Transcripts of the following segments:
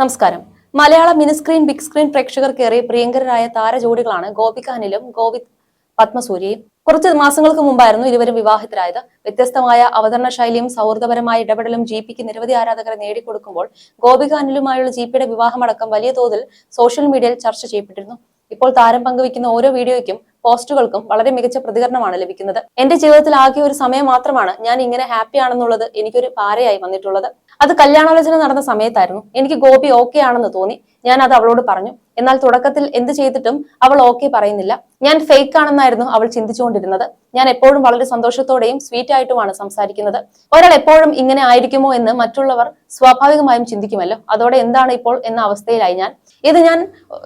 നമസ്കാരം. മലയാള mini screen big screen പ്രേക്ഷകർക്കേറെ പ്രിയങ്കരായ താരജോഡികളാണ് ഗോപിക അനിലും ഗോവിന്ദ് പത്മസൂര്യയും. കുറച്ച് മാസങ്ങൾക്ക് മുമ്പായിരുന്നു ഇരുവരും വിവാഹിതരായത്. വ്യത്യസ്തമായ അവതരണ ശൈലിയും സൗഹൃദപരമായ ഇടപെടലും ജി പിക്ക് നിരവധി ആരാധകരെ നേടിക്കൊടുക്കുമ്പോൾ ഗോപിക അനിലുമായുള്ള ജി പിയുടെ വിവാഹമടക്കം വലിയ തോതിൽ സോഷ്യൽ മീഡിയയിൽ ചർച്ച ചെയ്യപ്പെട്ടിരുന്നു. ഇപ്പോൾ താരം പങ്കുവയ്ക്കുന്ന ഓരോ വീഡിയോയ്ക്കും പോസ്റ്റുകൾക്കും വളരെ മികച്ച പ്രതികരണമാണ് ലഭിക്കുന്നത്. എന്റെ ജീവിതത്തിൽ ആകെ ഒരു സമയം മാത്രമാണ് ഞാൻ ഇങ്ങനെ ഹാപ്പി ആണെന്നുള്ളത് എനിക്കൊരു പാരയായി വന്നിട്ടുള്ളത്. അത് കല്യാണാലോചന നടന്ന സമയത്തായിരുന്നു. എനിക്ക് ഗോപി ഓക്കെ ആണെന്ന് തോന്നി. ഞാൻ അത് അവളോട് പറഞ്ഞു. എന്നാൽ തുടക്കത്തിൽ എന്ത് ചെയ്തിട്ടും അവൾ ഓക്കെ പറയുന്നില്ല. ഞാൻ ഫേക്ക് ആണെന്നായിരുന്നു അവൾ ചിന്തിച്ചുകൊണ്ടിരുന്നത്. ഞാൻ എപ്പോഴും വളരെ സന്തോഷത്തോടെയും സ്വീറ്റ് ആയിട്ടുമാണ് സംസാരിക്കുന്നത്. ഒരാൾ എപ്പോഴും ഇങ്ങനെ ആയിരിക്കുമോ എന്ന് മറ്റുള്ളവർ സ്വാഭാവികമായും ചിന്തിക്കുമല്ലോ. അതോടെ എന്താണ് ഇപ്പോൾ എന്ന അവസ്ഥയിലായി ഞാൻ. ഇത് ഞാൻ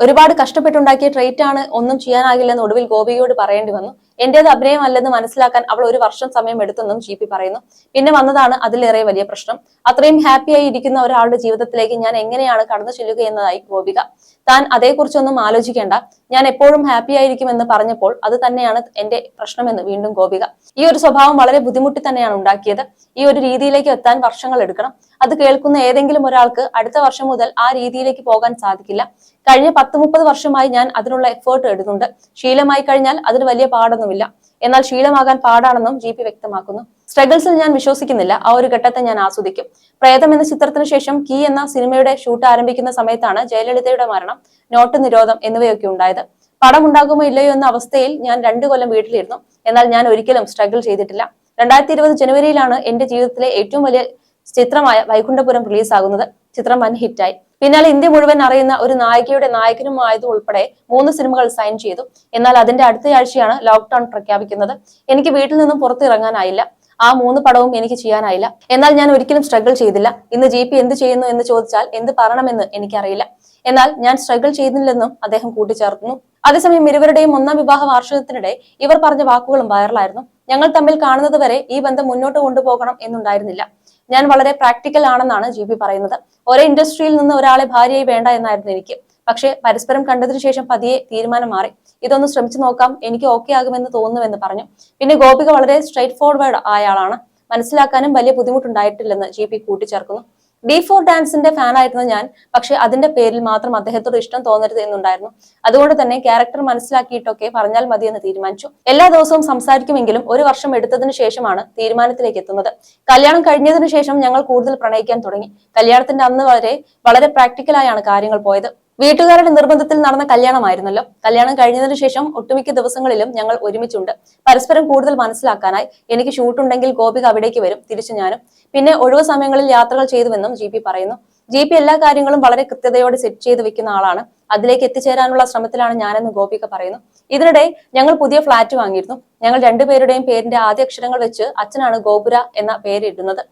ഒരുപാട് കഷ്ടപ്പെട്ടുണ്ടാക്കിയ ട്രേറ്റ് ആണ്. ഒന്നും ചെയ്യാനാകില്ലെന്ന് ഒടുവിൽ ഗോപികയോട് പറയേണ്ടി വന്നു. എന്റേത് അഭിനയമല്ലെന്ന് മനസ്സിലാക്കാൻ അവൾ ഒരു വർഷം സമയം എടുത്തെന്നും ജി പി പറയുന്നു. പിന്നെ വന്നതാണ് അതിലേറെ വലിയ പ്രശ്നം. അത്രയും ഹാപ്പിയായി ഇരിക്കുന്ന ഒരാളുടെ ജീവിതത്തിലേക്ക് ഞാൻ എങ്ങനെയാണ് കടന്നു ചെല്ലുക എന്നതായി ഗോപിക. താൻ അതേക്കുറിച്ചൊന്നും ആലോചിക്കേണ്ട. ഞാൻ എപ്പോഴും ഹാപ്പി ആയിരിക്കുമെന്ന് പറഞ്ഞപ്പോൾ അത് തന്നെയാണ് എന്റെ പ്രശ്നമെന്ന് വീണ്ടും ഗോപിക. ഈ ഒരു സ്വഭാവം വളരെ ബുദ്ധിമുട്ടി തന്നെയാണ് ഉണ്ടാക്കിയത്. ഈ ഒരു രീതിയിലേക്ക് എത്താൻ വർഷങ്ങൾ എടുക്കണം. അത് കേൾക്കുന്ന ഏതെങ്കിലും ഒരാൾക്ക് അടുത്ത വർഷം മുതൽ ആ രീതിയിലേക്ക് പോകാൻ സാധിക്കില്ല. കഴിഞ്ഞ പത്ത് മുപ്പത് വർഷമായി ഞാൻ അതിനുള്ള എഫേർട്ട് എടുക്കുന്നുണ്ട്. ശീലമായി കഴിഞ്ഞാൽ അതിന് വലിയ പാടൊന്നുമില്ല. എന്നാൽ ശീലമാകാൻ പാടാണെന്നും ജി പി വ്യക്തമാക്കുന്നു. സ്ട്രഗിൾസിൽ ഞാൻ വിശ്വസിക്കുന്നില്ല. ആ ഒരു ഘട്ടത്തെ ഞാൻ ആസ്വദിക്കും. പ്രേതം എന്ന ചിത്രത്തിന് ശേഷം കീ എന്ന സിനിമയുടെ ഷൂട്ട് ആരംഭിക്കുന്ന സമയത്താണ് ജയലളിതയുടെ മരണം നോട്ട് നിരോധം എന്നിവയൊക്കെ ഉണ്ടായത്. പടം ഉണ്ടാകുമോ ഇല്ലയോ എന്ന അവസ്ഥയിൽ ഞാൻ രണ്ടു കൊല്ലം വീട്ടിലിരുന്നു. എന്നാൽ ഞാൻ ഒരിക്കലും സ്ട്രഗിൾ ചെയ്തിട്ടില്ല. രണ്ടായിരത്തി ഇരുപത് ജനുവരിയിലാണ് എന്റെ ജീവിതത്തിലെ ഏറ്റവും വലിയ ചിത്രമായ വൈകുണ്ഠപുരം റിലീസാകുന്നത് ചിത്രം വൻ ഹിറ്റായി പിന്നാലെ ഇന്ത്യ മുഴുവൻ അറിയുന്ന ഒരു നായികയുടെ നായകനുമായത് ഉൾപ്പെടെ മൂന്ന് സിനിമകൾ സൈൻ ചെയ്തു. എന്നാൽ അതിന്റെ അടുത്ത അടുത്തയാഴ്ചയാണ് ലോക്ക്ഡൌൺ പ്രഖ്യാപിക്കുന്നത്. എനിക്ക് വീട്ടിൽ നിന്നും പുറത്തിറങ്ങാനായില്ല. ആ മൂന്ന് പടവും എനിക്ക് ചെയ്യാനായില്ല. എന്നാൽ ഞാൻ ഒരിക്കലും സ്ട്രഗിൾ ചെയ്തില്ല. ഇന്ന് ജി എന്ത് ചെയ്യുന്നു എന്ന് ചോദിച്ചാൽ എന്ത് പറയണമെന്ന് എനിക്കറിയില്ല. എന്നാൽ ഞാൻ സ്ട്രഗിൾ ചെയ്തില്ലെന്നും അദ്ദേഹം കൂട്ടിച്ചേർക്കുന്നു. അതേസമയം ഇരുവരുടെയും ഒന്നാം വിവാഹ വാർഷികത്തിനിടെ ഇവർ പറഞ്ഞ വാക്കുകളും വൈറലായിരുന്നു ഞങ്ങൾ തമ്മിൽ കാണുന്നത് വരെ ഈ ബന്ധം മുന്നോട്ട് കൊണ്ടുപോകണം എന്നുണ്ടായിരുന്നില്ല. ഞാൻ വളരെ പ്രാക്ടിക്കൽ ആണെന്നാണ് ജി പി പറയുന്നത്. ഒരേ ഇൻഡസ്ട്രിയിൽ നിന്ന് ഒരാളെ ഭാര്യയായി വേണ്ട എന്നായിരുന്നു എനിക്ക്. പക്ഷേ പരസ്പരം കണ്ടതിനു ശേഷം പതിയെ തീരുമാനം മാറി. ഇതൊന്ന് ശ്രമിച്ചു നോക്കാം എനിക്ക് ഓക്കെ ആകുമെന്ന് തോന്നുന്നുവെന്ന് പറഞ്ഞു. പിന്നെ ഗോപിക വളരെ സ്ട്രൈറ്റ് ഫോർവേഡ് ആയ ആളാണ്. മനസ്സിലാക്കാനും വലിയ ബുദ്ധിമുട്ടുണ്ടായിട്ടില്ലെന്ന് ജി പി കൂട്ടിച്ചേർക്കുന്നു. ഡി ഫോർ ഡാൻസിന്റെ ഫാൻ ആയിരുന്നു ഞാൻ. പക്ഷെ അതിന്റെ പേരിൽ മാത്രം അദ്ദേഹത്തോട് ഇഷ്ടം തോന്നരുത് എന്നുണ്ടായിരുന്നു. അതുകൊണ്ട് തന്നെ ക്യാരക്ടർ മനസ്സിലാക്കിയിട്ടൊക്കെ പറഞ്ഞാൽ മതി എന്ന് തീരുമാനിച്ചു. എല്ലാ ദിവസവും സംസാരിക്കുമെങ്കിലും ഒരു വർഷം എടുത്തതിന് ശേഷമാണ് തീരുമാനത്തിലേക്ക് എത്തുന്നത്. കല്യാണം കഴിഞ്ഞതിന് ശേഷം ഞങ്ങൾ കൂടുതൽ പ്രണയിക്കാൻ തുടങ്ങി. കല്യാണത്തിന്റെ അന്ന് വരെ വളരെ പ്രാക്ടിക്കലായാണ് കാര്യങ്ങൾ പോയത്. വീട്ടുകാരുടെ നിർബന്ധത്തിൽ നടന്ന കല്യാണമായിരുന്നല്ലോ. കല്യാണം കഴിഞ്ഞതിനു ശേഷം ഒട്ടുമിക്ക ദിവസങ്ങളിലും ഞങ്ങൾ ഒരുമിച്ചുണ്ട്. പരസ്പരം കൂടുതൽ മനസ്സിലാക്കാനായി എനിക്ക് ഷൂട്ടുണ്ടെങ്കിൽ ഗോപിക അവിടേക്ക് വരും തിരിച്ചു ഞാനും. പിന്നെ ഒഴിവ് സമയങ്ങളിൽ യാത്രകൾ ചെയ്തുവെന്നും ജി പി പറയുന്നു. ജി പി എല്ലാ കാര്യങ്ങളും വളരെ കൃത്യതയോടെ സെറ്റ് ചെയ്ത് വെക്കുന്ന ആളാണ്. അതിലേക്ക് എത്തിച്ചേരാനുള്ള ശ്രമത്തിലാണ് ഞാനെന്ന് ഗോപിക പറയുന്നു. ഇതിനിടെ ഞങ്ങൾ പുതിയ ഫ്ളാറ്റ് വാങ്ങിയിരുന്നു. ഞങ്ങൾ രണ്ടുപേരുടെയും പേരിന്റെ ആദ്യ അക്ഷരങ്ങൾ വെച്ച് അച്ഛനാണ് ഗോപുര എന്ന പേരിടുന്നത്.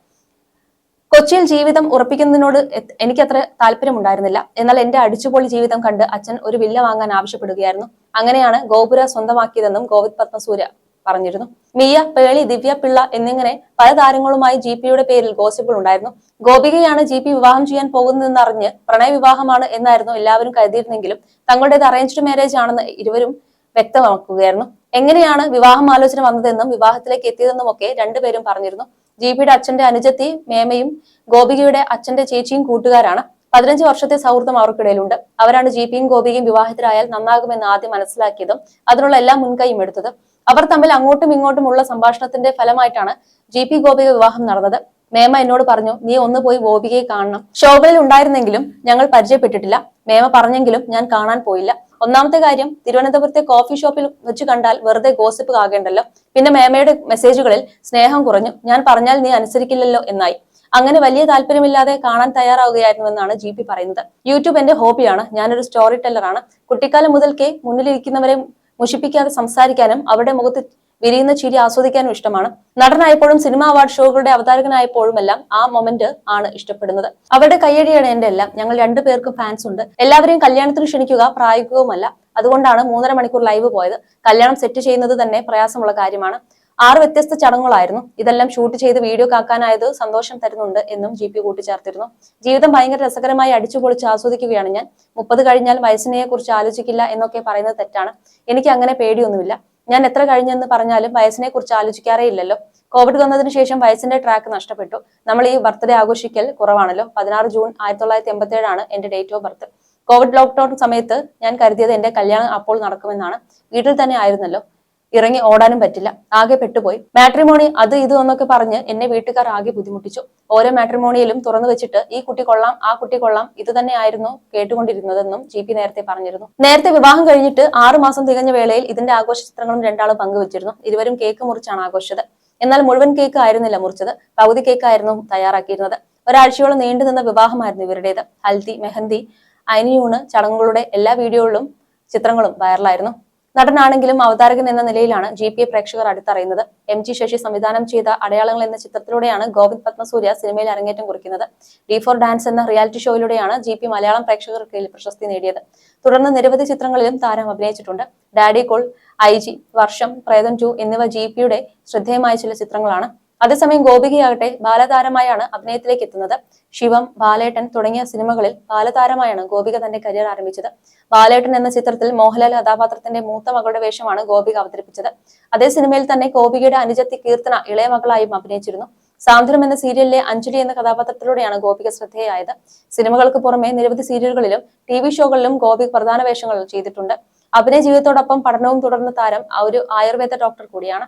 കൊച്ചിയിൽ ജീവിതം ഉറപ്പിക്കുന്നതിനോട് എനിക്കത്ര താല്പര്യമുണ്ടായിരുന്നില്ല. എന്നാൽ എന്റെ അടിച്ചുപൊളി ജീവിതം കണ്ട് അച്ഛൻ ഒരു വില്ല വാങ്ങാൻ ആവശ്യപ്പെടുകയായിരുന്നു. അങ്ങനെയാണ് ഗോപുര സ്വന്തമാക്കിയതെന്നും ഗോവിന്ദ് പത്മസൂര്യ പറഞ്ഞിരുന്നു. മിയ പേളി ദിവ്യ പിള്ള എന്നിങ്ങനെ പല താരങ്ങളുമായി ജി പിയുടെ പേരിൽ ഗോസിപ്പുകൾ ഉണ്ടായിരുന്നു. ഗോപികയാണ് ജി പി വിവാഹം ചെയ്യാൻ പോകുന്നതെന്ന് അറിഞ്ഞ് പ്രണയ വിവാഹമാണ് എന്നായിരുന്നു എല്ലാവരും കരുതിയിരുന്നെങ്കിലും തങ്ങളുടേത് അറേഞ്ച്ഡ് മാരേജ് ആണെന്ന് ഇരുവരും വ്യക്തമാക്കുകയായിരുന്നു. എങ്ങനെയാണ് വിവാഹം ആലോചന വന്നതെന്നും വിവാഹത്തിലേക്ക് എത്തിയതെന്നും ഒക്കെ രണ്ടുപേരും പറഞ്ഞിരുന്നു. ജിപിയുടെ അച്ഛന്റെ അനുജത്തി മേമയും ഗോപികയുടെ അച്ഛന്റെ ചേച്ചിയും കൂട്ടുകാരാണ്. പതിനഞ്ച് വർഷത്തെ സൗഹൃദം അവർക്കിടയിലുണ്ട്. അവരാണ് ജിപിയും ഗോപികയും വിവാഹത്തിലായാൽ നന്നാകുമെന്ന് ആദ്യം മനസ്സിലാക്കിയതും അതിനുള്ള എല്ലാ മുൻകൈയും എടുത്തത്. അവർ തമ്മിൽ അങ്ങോട്ടും ഇങ്ങോട്ടുമുള്ള സംഭാഷണത്തിന്റെ ഫലമായിട്ടാണ് ജി ഗോപിക വിവാഹം നടന്നത്. മേമ എന്നോട് പറഞ്ഞു നീ ഒന്ന് പോയി ഗോപികയെ കാണണം. ശോഭയിൽ ഉണ്ടായിരുന്നെങ്കിലും ഞങ്ങൾ പരിചയപ്പെട്ടിട്ടില്ല. മേമ പറഞ്ഞെങ്കിലും ഞാൻ കാണാൻ പോയില്ല. ഒന്നാമത്തെ കാര്യം തിരുവനന്തപുരത്തെ കോഫി ഷോപ്പിൽ വെച്ച് കണ്ടാൽ വെറുതെ ഗോസിപ്പ് ആകേണ്ടല്ലോ പിന്നെ മേമയുടെ മെസ്സേജുകളിൽ സ്നേഹം കുറഞ്ഞു. ഞാൻ പറഞ്ഞാൽ നീ അനുസരിക്കില്ലല്ലോ എന്നായി. അങ്ങനെ വലിയ താല്പര്യമില്ലാതെ കാണാൻ തയ്യാറാവുകയായിരുന്നുവെന്നാണ് ജി പി പറയുന്നത്. യൂട്യൂബ് എന്റെ ഹോബിയാണ് ഞാനൊരു സ്റ്റോറി ടെല്ലറാണ് കുട്ടിക്കാലം മുതൽക്കേ മുന്നിലിരിക്കുന്നവരെ മുഷിപ്പിക്കാതെ സംസാരിക്കാനും അവരുടെ മുഖത്ത് വിരിയുന്ന ചിരി ആസ്വദിക്കാനും ഇഷ്ടമാണ്. നടനായപ്പോഴും സിനിമ അവാർഡ് ഷോകളുടെ അവതാരകനായപ്പോഴും എല്ലാം ആ മൊമെന്റ് ആണ് ഇഷ്ടപ്പെടുന്നത്. അവരുടെ കയ്യടിയാണ് എന്റെ എല്ലാം. ഞങ്ങൾ രണ്ടു പേർക്കും ഫാൻസ് ഉണ്ട്. എല്ലാവരെയും കല്യാണത്തിന് ക്ഷണിക്കുക പ്രായോഗികവുമല്ല. അതുകൊണ്ടാണ് മൂന്നര മണിക്കൂർ ലൈവ് പോയത്. കല്യാണം സെറ്റ് ചെയ്യുന്നത് തന്നെ പ്രയാസമുള്ള കാര്യമാണ്. ആറ് വ്യത്യസ്ത ചടങ്ങുകളായിരുന്നു. ഇതെല്ലാം ഷൂട്ട് ചെയ്ത് വീഡിയോ കാക്കാനായത് സന്തോഷം തരുന്നുണ്ട് എന്നും ജി പി കൂട്ടിച്ചേർത്തിരുന്നു. ജീവിതം ഭയങ്കര രസകരമായി അടിച്ചുപൊളിച്ച് ആസ്വദിക്കുകയാണ് ഞാൻ. മുപ്പത് കഴിഞ്ഞാൽ വയസ്സിനെ കുറിച്ച് ആലോചിക്കില്ല എന്നൊക്കെ പറയുന്നത് തെറ്റാണ്. എനിക്ക് അങ്ങനെ പേടിയൊന്നുമില്ല. ഞാൻ എത്ര കഴിഞ്ഞെന്ന് പറഞ്ഞാലും വയസ്സിനെ കുറിച്ച് ആലോചിക്കാറേ ഇല്ലല്ലോ. കോവിഡ് വന്നതിന് ശേഷം വയസ്സിന്റെ ട്രാക്ക് നഷ്ടപ്പെട്ടു. നമ്മൾ ഈ ബർത്ത്ഡേ ആഘോഷിക്കൽ കുറവാണല്ലോ. പതിനാറ് ജൂൺ ആയിരത്തി തൊള്ളായിരത്തി എൺപത്തി ഏഴാണ് എന്റെ date of birth Covid lockdown സമയത്ത് ഞാൻ കരുതിയത് എന്റെ കല്യാണം അപ്പോൾ നടക്കുമെന്നാണ്. വീട്ടിൽ തന്നെ ആയിരുന്നല്ലോ. ഇറങ്ങി ഓടാനും പറ്റില്ല. ആകെ പെട്ടുപോയി. മാട്രിമോണി അത് ഇത് എന്നൊക്കെ പറഞ്ഞ് എന്നെ വീട്ടുകാർ ആകെ ബുദ്ധിമുട്ടിച്ചു. ഓരോ മാട്രിമോണിയിലും തുറന്നു വെച്ചിട്ട് ഈ കുട്ടി കൊള്ളാം ആ കുട്ടി കൊള്ളാം ഇത് തന്നെയായിരുന്നു കേട്ടുകൊണ്ടിരുന്നതെന്നും ജി പി നേരത്തെ പറഞ്ഞിരുന്നു. നേരത്തെ വിവാഹം കഴിഞ്ഞിട്ട് ആറു മാസം തികഞ്ഞ വേളയിൽ ഇതിന്റെ ആഘോഷ ചിത്രങ്ങളും രണ്ടാളും പങ്കുവച്ചിരുന്നു. ഇരുവരും കേക്ക് മുറിച്ചാണ് ആഘോഷിച്ചത്. എന്നാൽ മുഴുവൻ കേക്ക് ആയിരുന്നില്ല മുറിച്ചത്. പകുതി കേക്ക് ആയിരുന്നു തയ്യാറാക്കിയിരുന്നത്. ഒരാഴ്ചയോളം നീണ്ടുനിന്ന വിവാഹമായിരുന്നു ഇവരുടേത്. ഹൽദി മെഹന്തി അനിയൂണ് ചടങ്ങുകളുടെ എല്ലാ വീഡിയോകളിലും ചിത്രങ്ങളും വൈറലായിരുന്നു. നടനാണെങ്കിലും അവതാരകൻ എന്ന നിലയിലാണ് ജി പി എ പ്രേക്ഷകർ അടുത്തറിയുന്നത്. എം ജി ശശി സംവിധാനം ചെയ്ത അടയാളങ്ങൾ എന്ന ചിത്രത്തിലൂടെയാണ് ഗോവിന്ദ് പത്മസൂര്യ സിനിമയിൽ അരങ്ങേറ്റം കുറിക്കുന്നത്. ഡി ഫോർ ഡാൻസ് എന്ന റിയാലിറ്റി ഷോയിലൂടെയാണ് ജി പി മലയാളം പ്രേക്ഷകർക്കിടയിൽ പ്രശസ്തി നേടിയത്. തുടർന്ന് നിരവധി ചിത്രങ്ങളിലും താരം അഭിനയിച്ചിട്ടുണ്ട്. ഡാഡി കോൾ ഐ ജി വർഷം പ്രേതം ടു എന്നിവ ജി പിയുടെ ശ്രദ്ധേയമായ ചില ചിത്രങ്ങളാണ്. അതേസമയം ഗോപികയാകട്ടെ ബാലതാരമായാണ് അഭിനയത്തിലേക്ക് എത്തുന്നത്. ശിവം ബാലേട്ടൻ തുടങ്ങിയ സിനിമകളിൽ ബാലതാരമായാണ് ഗോപിക തന്റെ കരിയർ ആരംഭിച്ചത്. ബാലേട്ടൻ എന്ന ചിത്രത്തിൽ മോഹൻലാൽ കഥാപാത്രത്തിന്റെ മൂത്ത മകളുടെ വേഷമാണ് ഗോപിക അവതരിപ്പിച്ചത്. അതേ സിനിമയിൽ തന്നെ ഗോപികയുടെ അനുജത്തി കീർത്തന ഇളയ മകളായും അഭിനയിച്ചിരുന്നു. സാന്ത്വനം എന്ന സീരിയലിലെ അഞ്ജലി എന്ന കഥാപാത്രത്തിലൂടെയാണ് ഗോപിക ശ്രദ്ധേയായത് സിനിമകൾക്ക് പുറമെ നിരവധി സീരിയലുകളിലും ടി വി ഷോകളിലും ഗോപിക പ്രധാന വേഷങ്ങൾ ചെയ്തിട്ടുണ്ട്. അഭിനയ ജീവിതത്തോടൊപ്പം പഠനവും തുടർന്ന താരം ഒരു ആയുർവേദ ഡോക്ടർ കൂടിയാണ്.